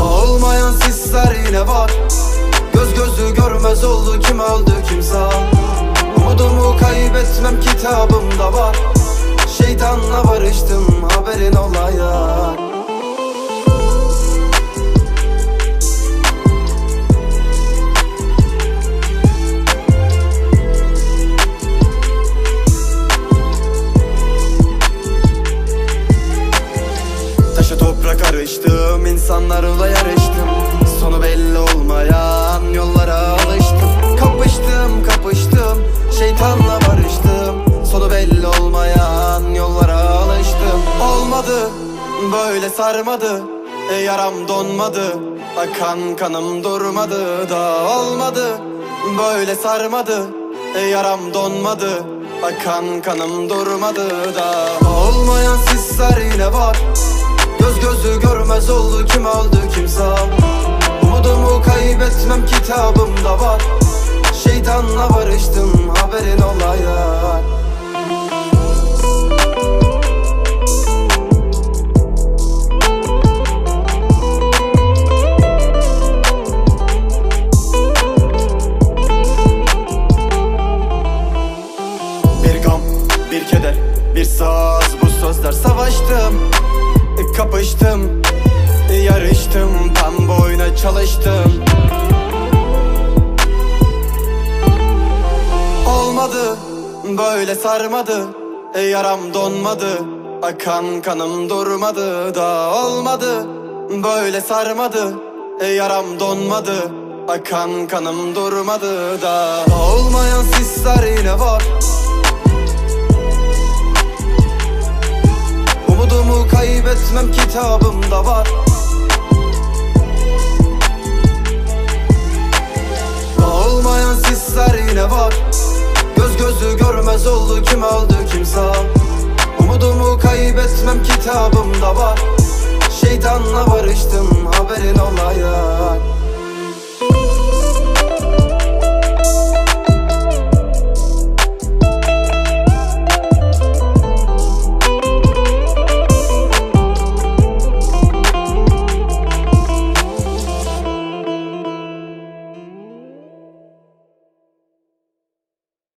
Olmayan sisler yine var. Göz gözü görmez oldu kim öldü kim sağ. Umudumu kaybetmem kitabımda var. Toprak arıştım insanlarla yarıştım. Sonu belli olmayan yollara alıştım. Kapıştım kapıştım şeytanla barıştım. Sonu belli olmayan yollara alıştım. Olmadı böyle sarmadı. E, yaram donmadı Akan kanım durmadı. Da olmadı Böyle sarmadı. E, yaram donmadı Akan kanım durmadı. Da Olmayan sisler yine var gözü görmez oldu kim öldü kim sağ? Umudumu kaybetmem kitabımda var. Şeytanla barıştım haberin gam, bir keder, bir saz bu sözler Savaştım, çalıştım Olmadı, böyle sarmadı. Yaram donmadı, akan kanım durmadı. Da Olmadı, böyle sarmadı. Yaram donmadı, akan kanım durmadı. Da Olmayan sisler yine var. Umudumu kaybetmem kitabımda var var. Göz gözü görmez oldu kim öldü kim sağ. Umudumu kaybetmem kitabımda var. Şeytanla barıştım haberin